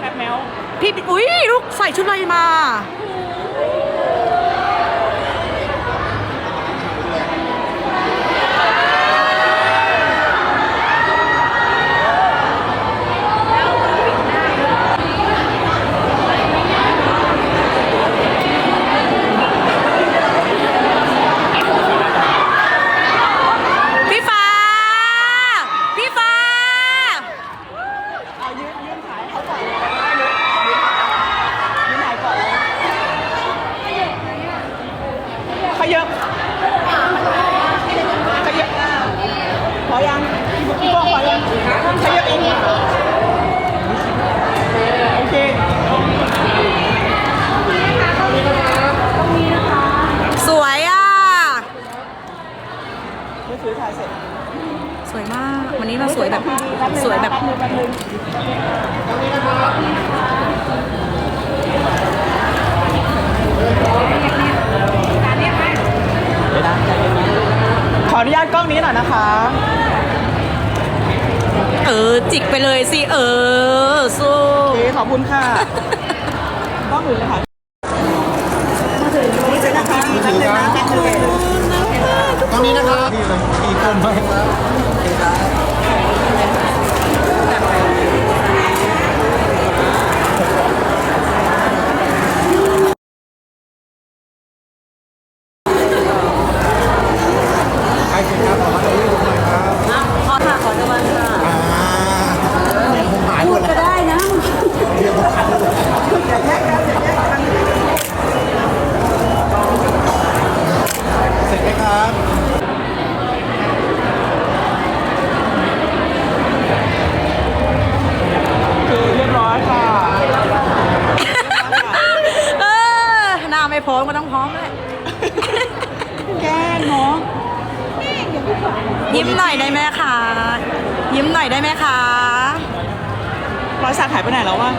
แอบแมวพี่ อุ้ยลูกใส่ชุดอะไรมา วยมากวันนี้เราสวยแบบสวยแบบป๊นึงป๊นึงขออนุญาตกล้องนี้หน่อยนะคะ เออ จิกไปเลยสิ เออ สู้โอเคขอบคุณค่ะต้องอื่นเลยค่ะมาถึงตรงนี้เลยนะคะแป๊บนึงนะแป๊บนึงตรงนี้นะครับมีคนไหม ขอค่ะขอจะวันค่ะ หายหมดแล้ว ก็ได้นะ เสร็จไหม ครับคือเรียบร้อยค่ะ เออหน้าไม่พร้อมก็ต้องพร้อมเลยแกล้งเนาะยิ้มหน่อยได้ไหมคะยิ้มหน่อยได้ไหมคะ รอยสักหายไปไหนแล้ววะ